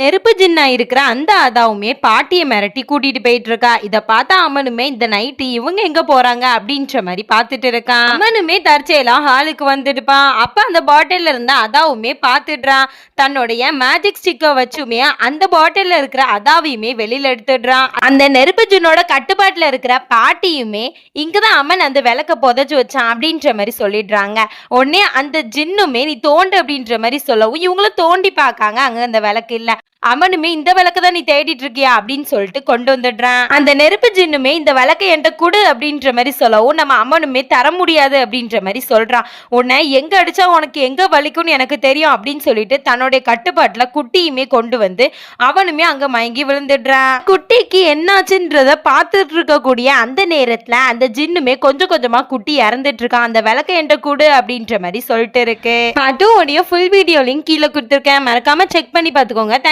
நெருப்பு ஜின்னா இருக்கிற அந்த அதாவுமே பாட்டியை மிரட்டி கூட்டிட்டு போயிட்டு இருக்கா இதை பார்த்தா அம்மனுமே இந்த நைட்டு இவங்க எங்க போறாங்க அப்படின்ற மாதிரி பார்த்துட்டு இருக்கான். அம்மனுமே தற்செயலாம் ஹாலுக்கு வந்துடுப்பான். அப்ப அந்த பாட்டில்ல இருந்த அதாவுமே பார்த்துடுறான். தன்னுடைய மேஜிக் ஸ்டிக்கை வச்சுமே அந்த பாட்டில்ல இருக்கிற அதாவையுமே வெளியில எடுத்துடுறான். அந்த நெருப்பு ஜின்னோட கட்டுப்பாட்டில் இருக்கிற பாட்டியுமே இங்கதான் அம்மன் அந்த விளக்க புதைச்சு வச்சான் அப்படின்ற மாதிரி சொல்லிடுறாங்க. உடனே அந்த ஜின்னுமே நீ தோண்டு அப்படின்ற மாதிரி சொல்லவும் இவங்களும் தோண்டி பார்க்காங்க அங்க அந்த விளக்கு இல்லை. அவனுமே இந்த விளக்கு தான் நீ தேடிட்டு இருக்கியா அப்படின்னு சொல்லிட்டு கொண்டு வந்துடுறான். அந்த நெருப்பு ஜின்னுமே இந்த விளக்கை என்கிட்ட கொடு அப்படின்ற மாதிரி சொல்லவும் நம்ம அம்மனுமே தர முடியாது அப்படின்ற மாதிரி சொல்றான். உன்னை எங்க அடிச்சா உனக்கு எங்க வலிக்கும்னு எனக்கு தெரியும் அப்படின்னு சொல்லிட்டு தன்னுடைய கட்டுப்பாட்டுல குட்டியுமே கொண்டு வந்து அவனுமே அங்க மயங்கி விழுந்துடுறான். குட்டிக்கு என்னாச்சுன்றத பார்த்துட்டு இருக்கக்கூடிய அந்த நேரத்துல அந்த ஜின்னுமே கொஞ்சம் கொஞ்சமா குட்டி இறந்துட்டு இருக்கான் அந்த விளக்கை என்கிட்ட கொடு அப்படின்ற மாதிரி சொல்லிட்டு இருக்கு. அதுவும் ஃபுல் வீடியோ லிங்க் கீழே கொடுத்துருக்கேன். மறக்காம செக் பண்ணி பார்த்துக்கோங்க.